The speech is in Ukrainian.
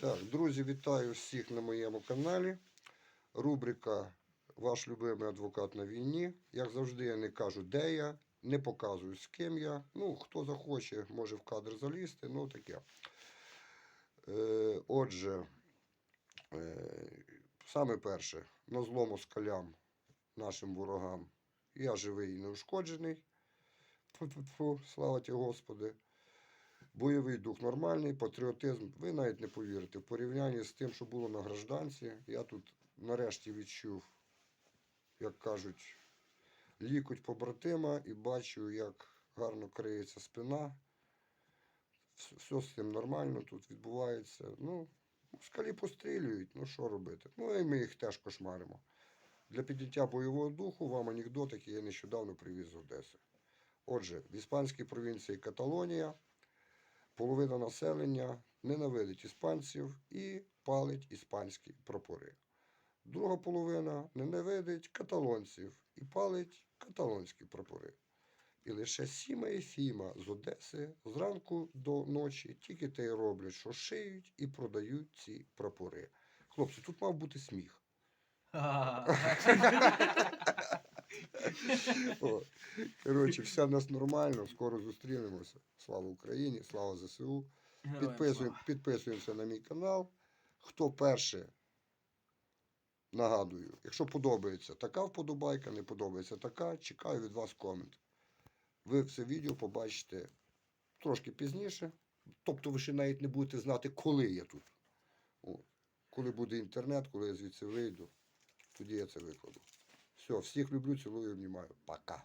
Так, друзі, вітаю всіх на моєму каналі. Рубрика Ваш любимий адвокат на війні. Як завжди, я не кажу, де я, не показую, з ким я. Ну, хто захоче, може в кадр залізти, ну таке. Е, отже, е, саме перше, на зло москалям, нашим ворогам, я живий і неушкоджений. Фу-фу-фу, слава ті Господи. Бойовий дух нормальний, патріотизм. Ви навіть не повірите. В порівнянні з тим, що було на гражданці, я тут нарешті відчув, як кажуть, лікоть побратима і бачу, як гарно криється спина. Все з цим нормально тут відбувається. Ну, скалі пострілюють, ну що робити? Ну і ми їх теж кошмаримо. Для підняття бойового духу вам анекдот, який я нещодавно привіз з Одеси. Отже, в іспанській провінції Каталонія половина населення ненавидить іспанців і палить іспанські прапори. Друга половина ненавидить каталонців і палить каталонські прапори. І лише Сіма і Фіма з Одеси зранку до ночі тільки те й роблять, що шиють і продають ці прапори. Хлопці, тут мав бути сміх. О, коротше, все в нас нормально, скоро зустрінемося. Слава Україні, слава ЗСУ. Підписуємо, підписуємося на мій канал. Хто перше, нагадую, якщо подобається така вподобайка, не подобається така, чекаю від вас комент. Ви все відео побачите трошки пізніше. Тобто ви ще навіть не будете знати, коли я тут. От. Коли буде інтернет, коли я звідси вийду, тоді я це викладу. Все, всіх люблю, цілую, обнімаю. Пока.